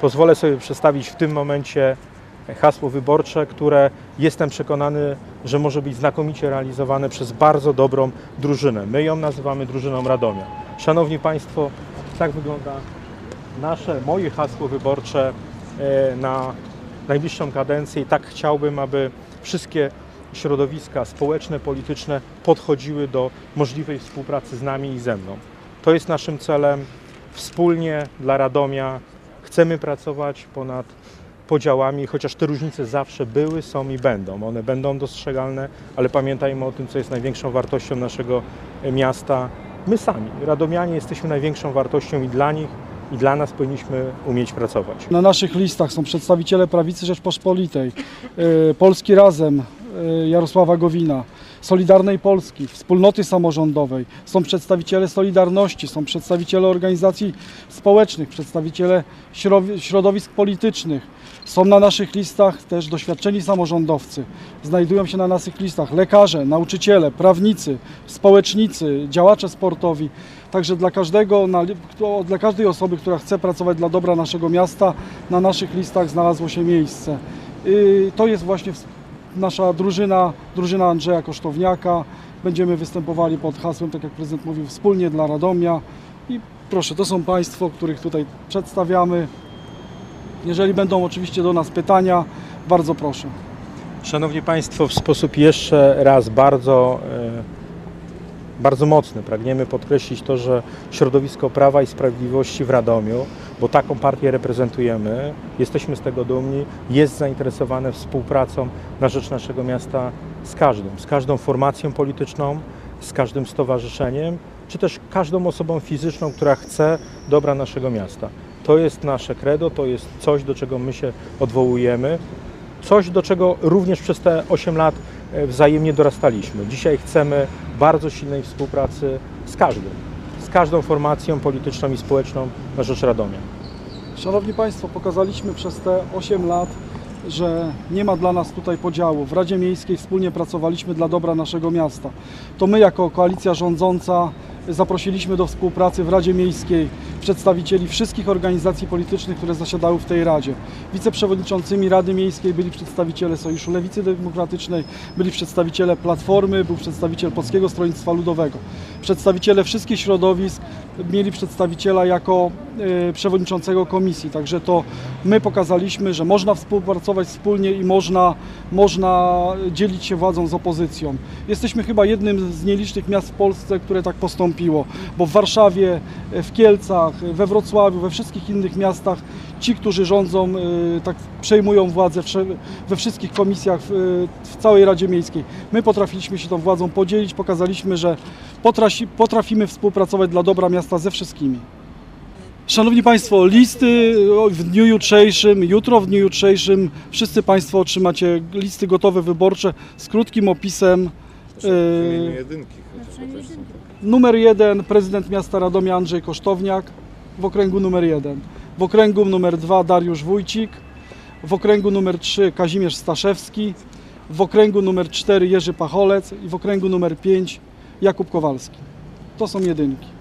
pozwolę sobie przedstawić w tym momencie hasło wyborcze, które jestem przekonany, że może być znakomicie realizowane przez bardzo dobrą drużynę. My ją nazywamy drużyną Radomia. Szanowni Państwo, tak wygląda nasze, moje hasło wyborcze e, na najbliższą kadencję i tak chciałbym, aby wszystkie środowiska społeczne, polityczne podchodziły do możliwej współpracy z nami i ze mną. To jest naszym celem. Wspólnie dla Radomia chcemy pracować ponad podziałami, chociaż te różnice zawsze były, są i będą. One będą dostrzegalne, ale pamiętajmy o tym, co jest największą wartością naszego e, miasta. My sami, Radomianie, jesteśmy największą wartością i dla nich, i dla nas powinniśmy umieć pracować. Na naszych listach są przedstawiciele Prawicy Rzeczpospolitej, y, Polski Razem, y, Jarosława Gowina, Solidarnej Polski, Wspólnoty Samorządowej, są przedstawiciele Solidarności, są przedstawiciele organizacji społecznych, przedstawiciele środowisk politycznych. Są na naszych listach też doświadczeni samorządowcy. Znajdują się na naszych listach lekarze, nauczyciele, prawnicy, społecznicy, działacze sportowi. Także dla każdego, dla każdej osoby, która chce pracować dla dobra naszego miasta, na naszych listach znalazło się miejsce. Yy, To jest właśnie nasza drużyna, drużyna Andrzeja Kosztowniaka. Będziemy występowali pod hasłem, tak jak prezydent mówił, wspólnie dla Radomia. I proszę, to są Państwo, których tutaj przedstawiamy. Jeżeli będą oczywiście do nas pytania, bardzo proszę. Szanowni Państwo, w sposób jeszcze raz bardzo, e, bardzo mocny pragniemy podkreślić to, że środowisko Prawa i Sprawiedliwości w Radomiu, bo taką partię reprezentujemy, jesteśmy z tego dumni, jest zainteresowane współpracą na rzecz naszego miasta z każdym, z każdą formacją polityczną, z każdym stowarzyszeniem, czy też każdą osobą fizyczną, która chce dobra naszego miasta. To jest nasze credo, to jest coś, do czego my się odwołujemy coś, do czego również przez te 8 lat e, wzajemnie dorastaliśmy. Dzisiaj chcemy bardzo silnej współpracy z każdym, z każdą formacją polityczną i społeczną na rzecz Radomia. Szanowni Państwo, pokazaliśmy przez te 8 lat, że nie ma dla nas tutaj podziału. W Radzie Miejskiej wspólnie pracowaliśmy dla dobra naszego miasta. To my jako koalicja rządząca zaprosiliśmy do współpracy w Radzie Miejskiej przedstawicieli wszystkich organizacji politycznych, które zasiadały w tej Radzie. Wiceprzewodniczącymi Rady Miejskiej byli przedstawiciele Sojuszu Lewicy Demokratycznej, byli przedstawiciele Platformy, był przedstawiciel Polskiego Stronnictwa Ludowego. Przedstawiciele wszystkich środowisk mieli przedstawiciela jako e, przewodniczącego komisji. Także to my pokazaliśmy, że można współpracować wspólnie i można, można dzielić się władzą z opozycją. Jesteśmy chyba jednym z nielicznych miast w Polsce, które tak postąpiło, bo w Warszawie, e, w Kielcach, e, we Wrocławiu, we wszystkich innych miastach ci, którzy rządzą, e, tak przejmują władzę we wszystkich komisjach, w, całej Radzie Miejskiej. My potrafiliśmy się tą władzą podzielić, pokazaliśmy, że potrafi, potrafimy współpracować dla dobra miasta ze wszystkimi. Szanowni Państwo, listy w dniu jutrzejszym, jutro w dniu jutrzejszym wszyscy Państwo otrzymacie listy gotowe wyborcze z krótkim opisem. Wymienienie Yy, jedynki są. numer jeden prezydent miasta Radomia Andrzej Kosztowniak w okręgu numer jeden. W okręgu numer dwa Dariusz Wójcik. W okręgu numer trzy Kazimierz Staszewski. W okręgu numer cztery Jerzy Pacholec i w okręgu numer pięć Jakub Kowalski. To są jedynki.